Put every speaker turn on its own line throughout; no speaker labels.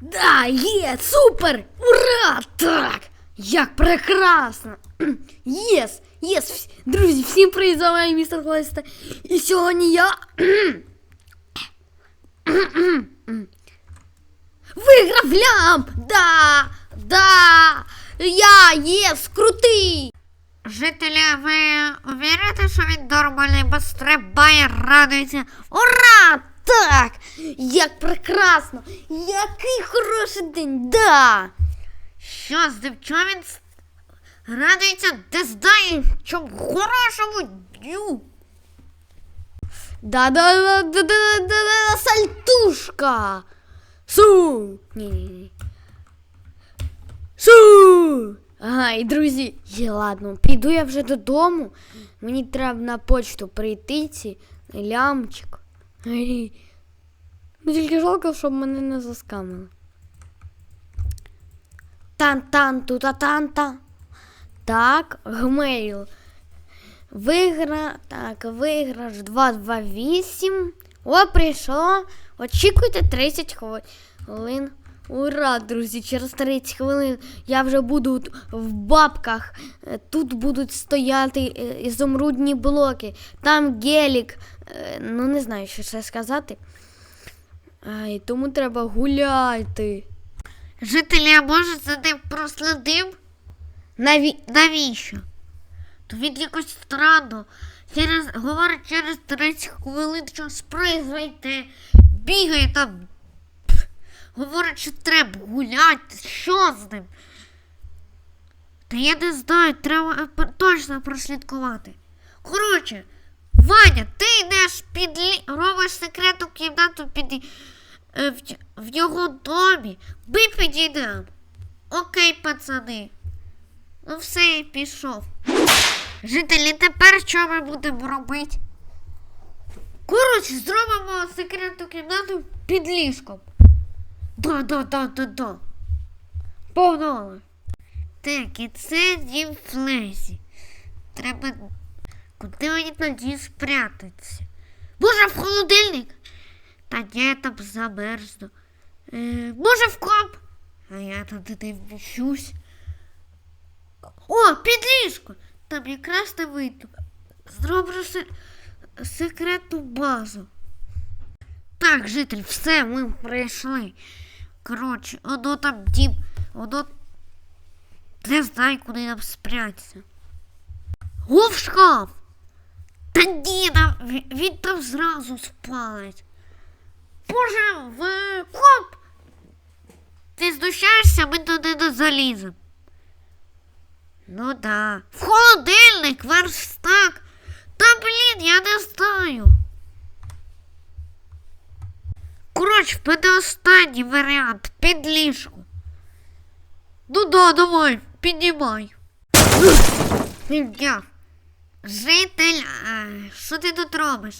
Да, є, супер! Ура! Так! Як прекрасно! Єс! Єс! Вс- Друзі, всім привіт, з вами містер Хлеста. І сьогодні я. Виграв лямп! Да! Да! Я єс! Крутий!
Жителі, ви вірите, що він нормальний, бо стрибає, радується.
Ура! Так! Як прекрасно! Який хороший день! Да!
Що з він радується, не знає, чому хорошому дню?
Да-да-да-да-да-да-да, сальтушка! Су! Ні-ні-ні. Су! Ага, і друзі, є ладно, піду я вже додому. Мені треба на почту прийти ці лямчик. Ай. Ну тільки жалко, щоб мене не заскамили. Тан-тан, тута-танта. Так, гмейл. Вигра, так, виграш 228. О, прийшло. Очікуйте 30 хвилин. Ура, друзі, через 30 хвилин я вже буду в бабках. Е, Тут будуть стояти е, ізумрудні блоки. Там гелік. Е, Ну, не знаю, що ще сказати. Ай, тому треба гуляти.
Жителі, а може за ним прослідив?
Наві...
Навіщо? То він якось странно. Через, говорить, через 30 хвилин, що спригайте, бігає там. Пф, Говорить, що треба гуляти. Що з ним? Та я не знаю, треба е, точно прослідкувати. Коротше, Ваня, ти йдеш під лі... робиш секретну кімнату під е, в, в його домі. Ми підійдемо. Окей, пацани. Ну все, я пішов. Жителі, тепер що ми будемо робити? Коротше, зробимо секретну кімнату під ліжком. Да, да, да, да, да. Погнали. Так, і це дім Флезі. Треба. Куди мені тоді спрятатися? Може в холодильник? Та ні, там замерзну. Е, може в комп? А я туди не вміщусь. О, під ліжко! Там якраз не видно. Зроблю се- секретну базу. Так, житель, все, ми прийшли. Коротше, воно там дім, воно не знаю, куди нам спрятися. О, в шкаф! Та ні, там, він, там зразу спалить. Боже, в комп! Ти знущаєшся, ми туди не заліземо. Ну да. В холодильник, верстак. Та блін, я не знаю. Коротше, в мене останній варіант під ліжко. Ну да, давай, піднімай. Підняв. Житель, а, що ти тут робиш?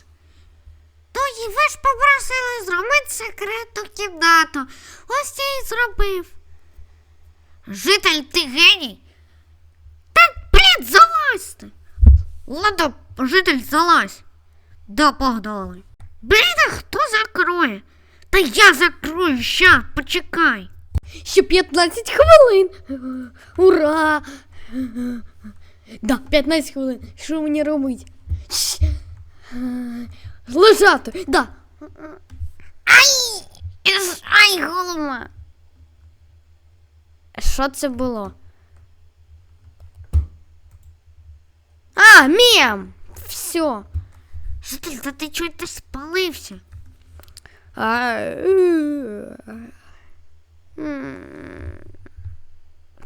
Ну, і ви ж попросили зробити секретну кімнату. Ось я і зробив. Житель, ти геній? Та, блін, залазь ти. Ладно, житель, залазь. Да, погнали. Блін, а хто закроє? Та я закрою, ща, почекай.
Ще 15 хвилин. Ура! Да, 15 хвилин. Що мені робити? Лежати, да.
Ай! Ай, голова.
Що це було? А, мем! Все.
Житель, та ти чого ти спалився?
А, е.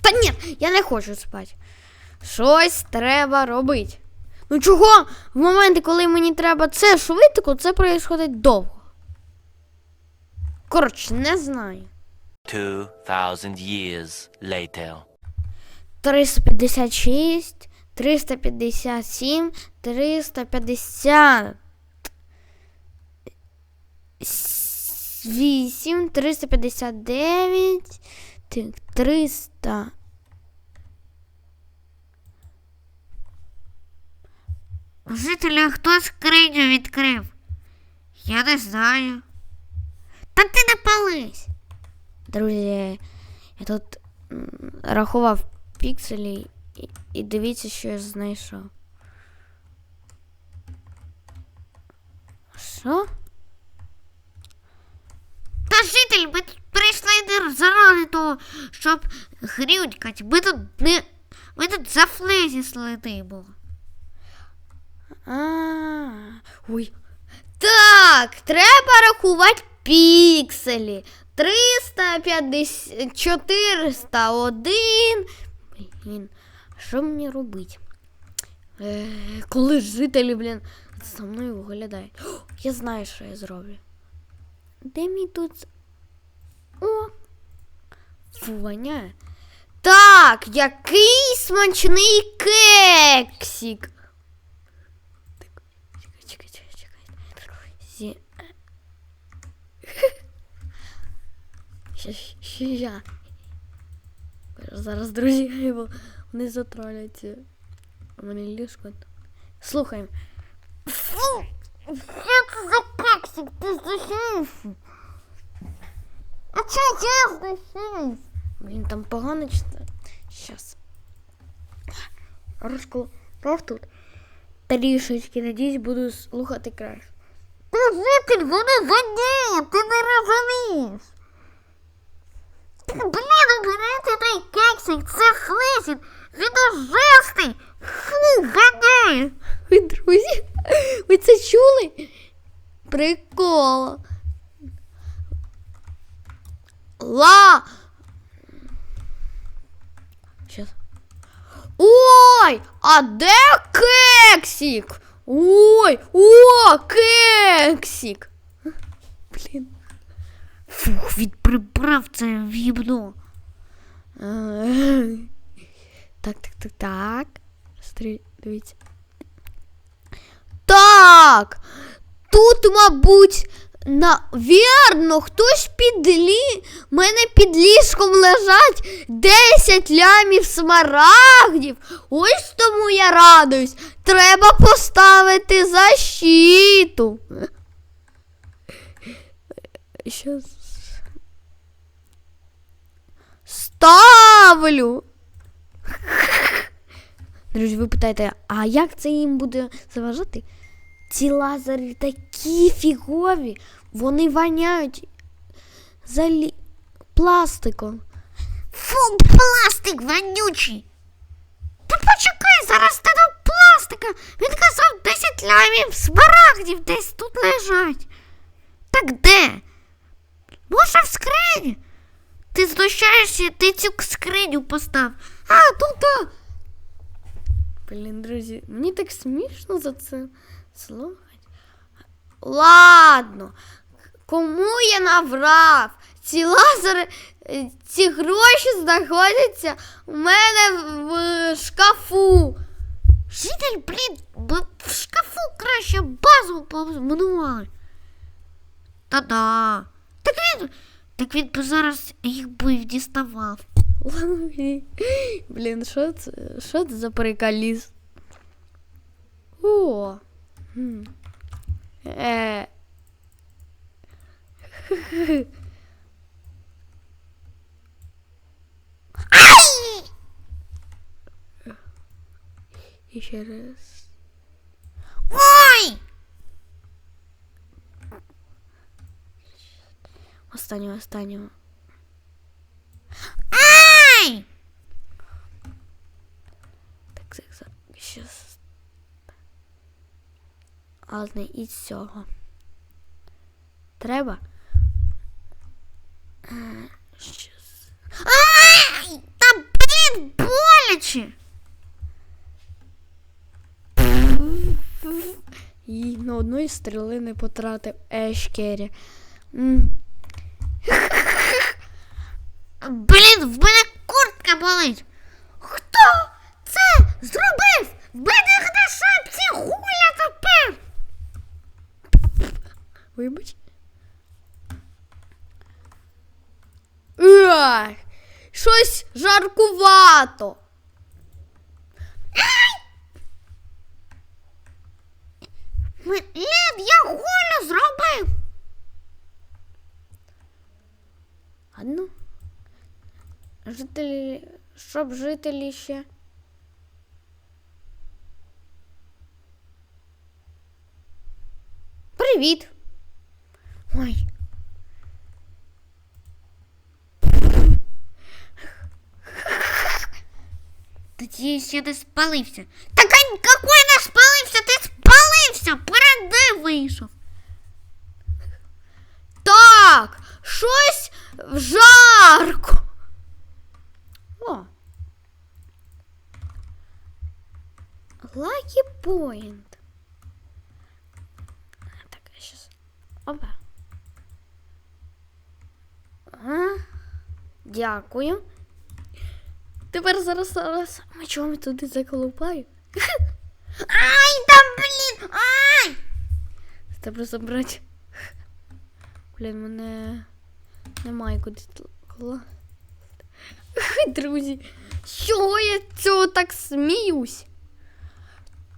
Та ні, я не хочу спати. Щось треба робити. Ну чого? В моменти, коли мені треба це швидко, це происходить довго. Коротше, не знаю.
2,000 years later.
356, 357, 350. 8, 359, так, 300.
Жителя хто скриню відкрив? Я не знаю. Та ти не пались.
Друзі, я тут рахував пікселі і, і дивіться, що я знайшов. Що?
Та житель, ми тут прийшли не заради того, щоб грюнькать. Ми тут не. Ми тут за флезі слетимо.
А, ой. Так, треба рахувати пікселі. 350, 401. Блін, що мені робити? Е, коли жителі, блін, за мною виглядають. Я знаю, що я зроблю. Де мій тут. О! Воняє. Так, який смачний кексик. Ща, ща, ща. Зараз, друзі, хай бо вони затроляться. У мене ліжко. Слухаємо.
Фу! Що це за кексик? Ти здохнувся? А чого я здохнувся?
Блін, там погано читає. Щас. Розклав тут. Трішечки, надіюсь, буду слухати краще.
Та житель, воно воняє, ти не розумієш. Блін, уберете той кексик, це флесін, він ужасний. Фу, воняє.
Ви, друзі, ви це чули? Прикол. Ла. Щас. Ой, а де кексик? Ой, о, кексик. Блін.
Фух, він прибрав це в гімно.
Е, Так, так, так, так. Стрій, дивіться. Так. Тут, мабуть, навірно, хтось під лі... Мене під ліжком лежать 10 лямів смарагдів. Ось тому я радуюсь. Треба поставити защиту. Щас. Ставлю. Друзі, ви питаєте, а як це їм буде заважати? Ці лазери такі фігові, вони воняють залі... пластиком.
Фу, пластик вонючий. Та почекай, зараз ти до пластика. Він казав 10 лямів смарагдів десь тут лежать. Так де? Може в скрині? Знущаєшся, ти цю скриню постав. А, тут.
Блін, друзі, мені так смішно за це слухати. Ладно, кому я наврав? Ці лазери, е, ці гроші знаходяться у мене в, в шкафу.
Житель, блін, в шкафу краще базу побудували. Та-да. Так він, так він би зараз їх би діставав.
Ладно, Блін, що це, що це за приколіс? О. Хм. Е. І ще раз. Останнього, останнього.
Ай!
Так, так, так. Щас. Ладно, і з цього. Треба? Е, Щас.
Ай! Та блін, боляче!
І на одної стріли не потратив Ешкері.
Блін, в мене куртка болить. Хто це зробив? В мене на шапці гуля тепер.
Вибач. Ах, щось жаркувато.
Блін, я гулю зробив.
Ладно, жителі, щоб жителі ще. Привіт. Ой.
Тоді ще не спалився. Так а какой не спалився? Ти спалився! Перед вийшов.
Так, щось в жарку. О. Lucky point. Так, щас. Опа. Ага. Дякую. Тепер зараз зараз мечом туди заколупаю.
Ай, да блін! Ай!
Це просто брати. Блін, мене немає куди класти. Друзі, чого я цього так сміюсь?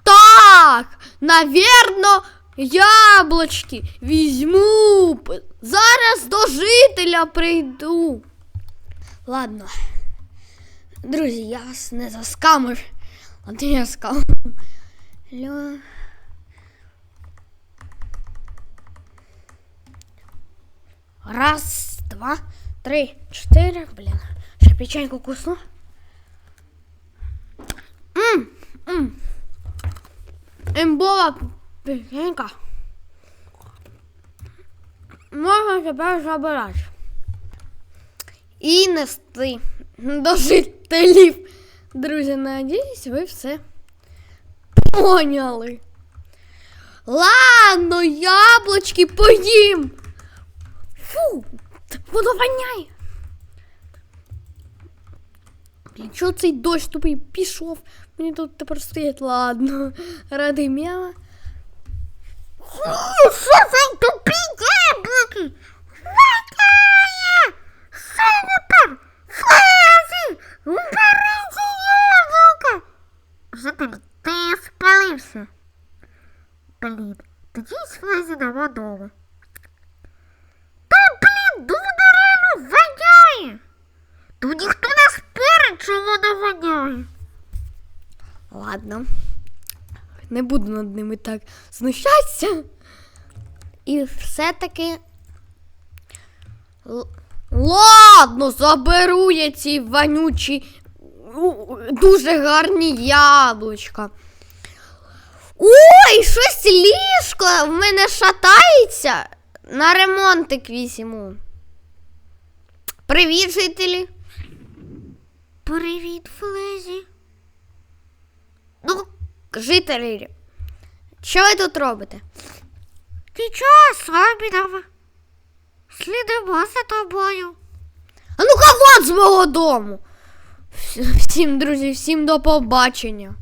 Так, навірно, яблочки візьму. П- Зараз до жителя прийду. Ладно. Друзі, я вас не заскамив. Ладно, я скамив. Льо. Раз, два, три, чотири. Блін. Печеньку кусну. Мм, мм. Імбова печенька. Можна тепер забирати. І нести до жителів. Друзі, надіюсь, ви все поняли. Ладно, яблучки поїм. Фу, воно воняє. Чого цей дощ тупий пішов? Мені тут тепер стоять, ладно. Ради м'ява.
Що за тупі яблуки? Викає! Супер! Флезі! Уберіть яблука! Житель, ти спалився. Блін, тоді з Флезі нема дома. Та, блін, дуже реально воняє! Тут ніхто не спорить, що воно воняє.
Ладно. Не буду над ними так знущатися. І все-таки. Ладно, заберу я ці вонючі, дуже гарні яблучка. Ой, щось ліжко в мене шатається. На ремонтик візьму. Привіт, жителі.
Привіт, Флезі. Ну,
Жителі. Що ви тут робите?
Нічого дава. Слідимо за тобою.
А ну-ка вон з мого дому. Всім, друзі, всім до побачення.